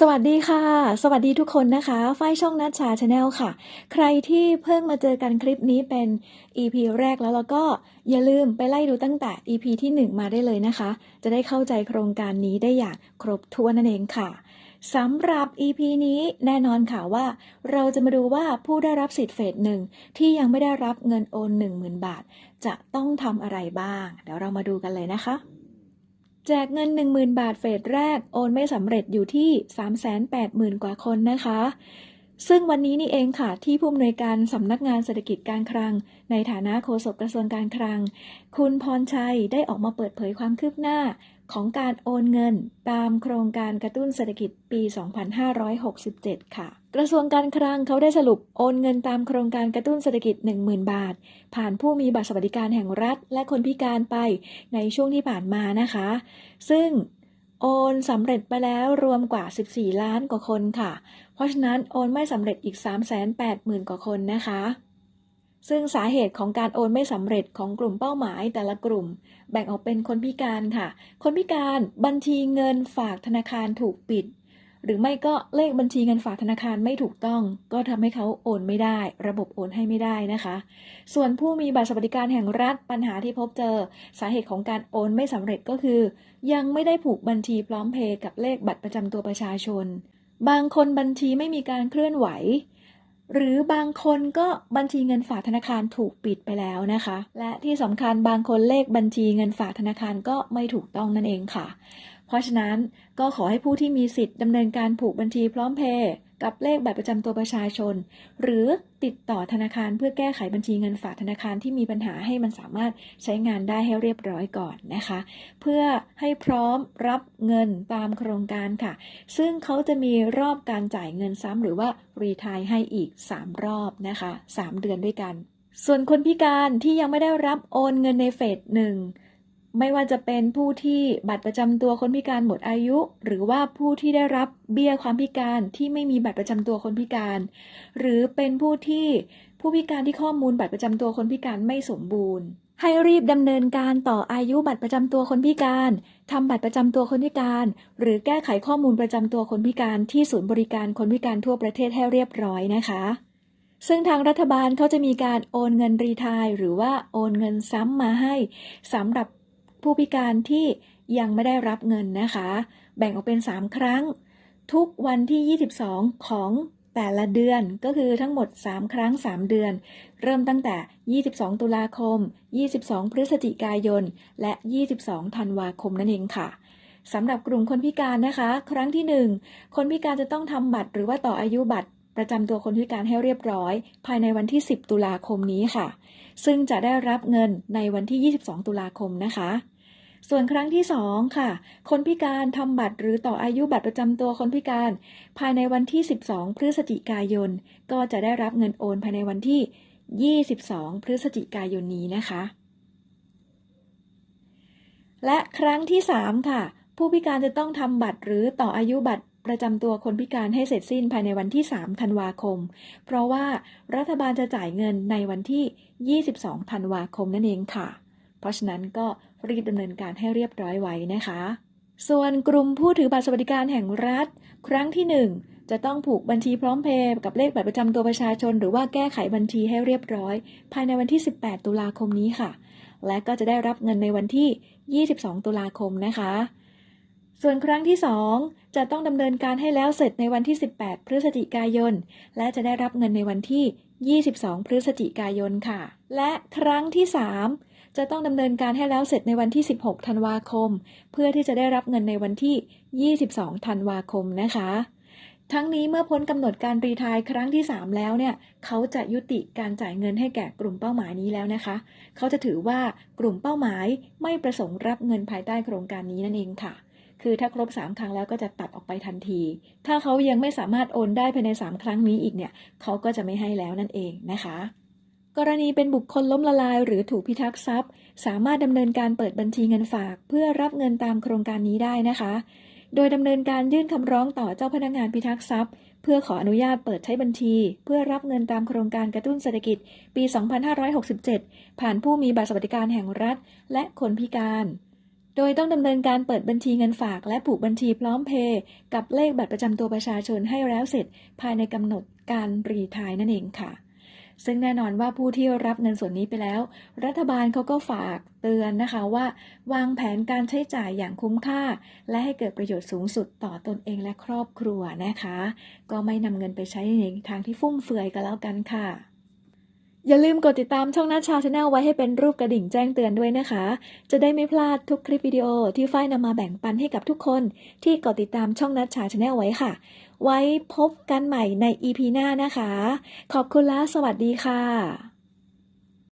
สวัสดีค่ะ สวัสดีทุกคนนะคะ ฝ้ายช่องนัชชาชาแนลค่ะ ใครที่เพิ่งมาเจอกันคลิปนี้เป็น EP แรกแล้วแล้วก็อย่าลืมไปไล่ดูตั้งแต่ EP ที่ 1 มาได้เลยนะคะ จะได้เข้าใจโครงการนี้ได้อย่างครบถ้วนนั่นเองค่ะสำหรับ EP นี้แน่นอนค่ะว่า เราจะมาดูว่าผู้ได้รับสิทธิ์เฟสหนึ่งที่ยังไม่ได้รับเงินโอน 10,000 บาท จะต้องทำอะไรบ้าง เดี๋ยวเรามาดูกันเลยนะคะ แจกเงิน 10,000 บาทเฟสแรกโอนไม่สำเร็จอยู่ที่ 380,000 กว่าคนนะคะ ซึ่งวันนี้นี่เองค่ะ ที่ผู้อำนวยการสำนักงานเศรษฐกิจการคลัง ในฐานะโฆษกกระทรวงการคลัง คุณพรชัยได้ออกมาเปิดเผยความคืบหน้า ของการโอนเงินตามโครงการกระตุ้นเศรษฐกิจปี 2567 ค่ะ กระทรวงการคลังเขาได้สรุปโอนเงินตามโครงการกระตุ้นเศรษฐกิจ 10,000 บาท ผ่านผู้มีบัตรสวัสดิการแห่งรัฐ และคนพิการไปในช่วงที่ผ่านมานะคะ ซึ่งโอนสำเร็จไปแล้วรวมกว่า 14 ล้านกว่าคนค่ะ เพราะฉะนั้นโอนไม่สำเร็จอีก 380,000 กว่าคนนะคะ ซึ่งสาเหตุของการโอนไม่สำเร็จของกลุ่มเป้าหมายแต่ละกลุ่ม แบ่งออกเป็นคนพิการค่ะ คนพิการบัญชีเงินฝากธนาคารถูกปิด หรือไม่ก็เลขบัญชีเงินฝากธนาคารไม่ถูกต้อง ก็ทำให้เขาโอนไม่ได้ ระบบโอนให้ไม่ได้นะคะ ส่วนผู้มีบัตรสวัสดิการแห่งรัฐปัญหาที่พบเจอ สาเหตุของการโอนไม่สำเร็จก็คือ ยังไม่ได้ผูกบัญชีพร้อมเพย์กับเลขบัตรประจำตัวประชาชน บางคนบัญชีไม่มีการเคลื่อนไหว หรือบางคนก็บัญชีเงินฝากธนาคารถูกปิดไปแล้วนะคะ และที่สำคัญบางคนเลขบัญชีเงินฝากธนาคารก็ไม่ถูกต้องนั่นเองค่ะ เพราะฉะนั้นก็ขอให้ผู้ที่มีสิทธิ์ดำเนินการผูกบัญชีพร้อมเพย์กับเลขบัตรประจำตัวประชาชน หรือติดต่อธนาคารเพื่อแก้ไขบัญชีเงินฝากธนาคารที่มีปัญหาให้มันสามารถใช้งานได้ให้เรียบร้อยก่อนนะคะ เพื่อให้พร้อมรับเงินตามโครงการค่ะ ซึ่งเขาจะมีรอบการจ่ายเงินซ้ำหรือว่ารีทายให้อีก 3 รอบนะคะ 3 เดือนด้วยกัน ส่วนคนพิการที่ยังไม่ได้รับโอนเงินในเฟสหนึ่ง ไม่ว่าจะเป็นผู้ที่บัตรประจำตัวคนพิการหมดอายุ หรือว่าผู้ที่ได้รับเบี้ยความพิการที่ไม่มีบัตรประจำตัวคนพิการ หรือเป็นผู้ที่ผู้พิการที่ข้อมูลบัตรประจำตัวคนพิการไม่สมบูรณ์ ให้รีบดำเนินการต่ออายุบัตรประจำตัวคนพิการทำบัตรประจำตัวคนพิการ หรือแก้ไขข้อมูลประจำตัวคนพิการที่ศูนย์บริการคนพิการทั่วประเทศให้เรียบร้อยนะคะซึ่งทางรัฐบาลเขาจะมีการโอนเงินรีทายหรือว่าโอนเงินซ้ำมาให้สำหรับ ผู้พิการที่ยังไม่ได้รับเงินนะคะ แบ่งออกเป็น 3 ครั้ง ทุกวันที่ 22 ของแต่ละเดือนก็คือทั้งหมด 3 ครั้ง 3 เดือน เริ่มตั้งแต่ 22 ตุลาคม 22 พฤศจิกายน และ 22 ธันวาคมนั่นเองค่ะสำหรับกลุ่มคนพิการนะคะ ครั้งที่ 1 คนพิการจะต้องทำบัตร หรือว่าต่ออายุบัตรประจำตัวคนพิการให้เรียบร้อย ภายในวันที่ 10 ตุลาคมนี้ค่ะ ซึ่งจะได้รับเงินในวันที่ 22 ตุลาคมนะคะ ส่วนครั้งที่ 2 ค่ะ คนพิการทำบัตรหรือต่ออายุบัตรประจำตัวคนพิการ ภายในวันที่ 12 พฤศจิกายน ก็จะได้รับเงินโอนภายในวันที่ 22 พฤศจิกายนนี้นะคะ และครั้งที่ 3 ค่ะ ผู้พิการจะต้องทำบัตรหรือต่ออายุบัตรประจำตัวคนพิการให้เสร็จสิ้นภายในวันที่ 3 ธันวาคม เพราะว่ารัฐบาลจะจ่ายเงินในวันที่ 22 ธันวาคมนั่นเองค่ะ เพราะฉะนั้นก็รีบดำเนินการให้เรียบร้อยไว้นะคะ ส่วนกลุ่มผู้ถือบัตรสวัสดิการแห่งรัฐ ครั้งที่ 1 จะต้องผูกบัญชีพร้อมเพย์กับเลขบัตรประจำตัวประชาชน หรือว่าแก้ไขบัญชีให้เรียบร้อย ภายในวันที่ 18 ตุลาคมนี้ค่ะ และก็จะได้รับเงินในวันที่ 22 ตุลาคมนะคะ ส่วนครั้งที่ 2 จะต้องดำเนินการให้แล้วเสร็จในวันที่ 18 พฤศจิกายน และจะได้รับเงินในวันที่22 พฤศจิกายนค่ะ และครั้งที่ 3 จะต้องดำเนินการให้แล้วเสร็จในวันที่ 16 ธันวาคม เพื่อที่จะได้รับเงินในวันที่ 22 ธันวาคมนะคะ ทั้งนี้เมื่อพ้นกำหนดการรีทายครั้งที่ 3 แล้วเนี่ย เขาจะยุติการจ่ายเงินให้แก่กลุ่มเป้าหมายนี้แล้วนะคะ เขาจะถือว่ากลุ่มเป้าหมายไม่ประสงค์รับเงินภายใต้โครงการนี้นั่นเองค่ะคือถ้าครบ 3 ครั้งแล้วก็จะตัดออกไปทันที ถ้าเขายังไม่สามารถโอนได้ภายใน 3 ครั้งนี้อีกเนี่ย เขาก็จะไม่ให้แล้วนั่นเองนะคะ กรณีเป็นบุคคลล้มละลาย หรือถูกพิทักษ์ทรัพย์ สามารถดำเนินการเปิดบัญชีเงินฝาก เพื่อรับเงินตามโครงการนี้ได้นะคะ โดยดำเนินการยื่นคำร้องต่อเจ้าพนักงานพิทักษ์ทรัพย์ เพื่อขออนุญาตเปิดใช้บัญชี เพื่อรับเงินตามโครงการกระตุ้นเศรษฐกิจ ปี 2567 ผ่านผู้มีบัตรสวัสดิการแห่งรัฐ และคนพิการ โดยต้องดำเนินการเปิดบัญชีเงินฝาก และผูกบัญชีพร้อมเพย์กับเลขบัตรประจำตัวประชาชนให้แล้วเสร็จ ภายในกำหนดการรีไทายนั่นเองค่ะ ซึ่งแน่นอนว่าผู้ที่รับเงินส่วนนี้ไปแล้ว รัฐบาลเขาก็ฝากเตือนนะคะว่า วางแผนการใช้จ่ายอย่างคุ้มค่า และให้เกิดประโยชน์สูงสุดต่อตนเองและครอบครัวนะคะ ก็ไม่นำเงินไปใช้ในทางที่ฟุ่มเฟือยก็แล้วกันค่ะ อย่าลืมกดติดตามช่องนัชชาชาแนลไว้ให้เป็นรูปกระดิ่งแจ้งเตือนด้วยนะคะ จะได้ไม่พลาดทุกคลิปวิดีโอที่ฝ้ายนำมาแบ่งปันให้กับทุกคน ที่กดติดตามช่องนัชชาชาแนลไว้ค่ะ ไว้พบกันใหม่ใน EP หน้านะคะ ขอบคุณและสวัสดีค่ะ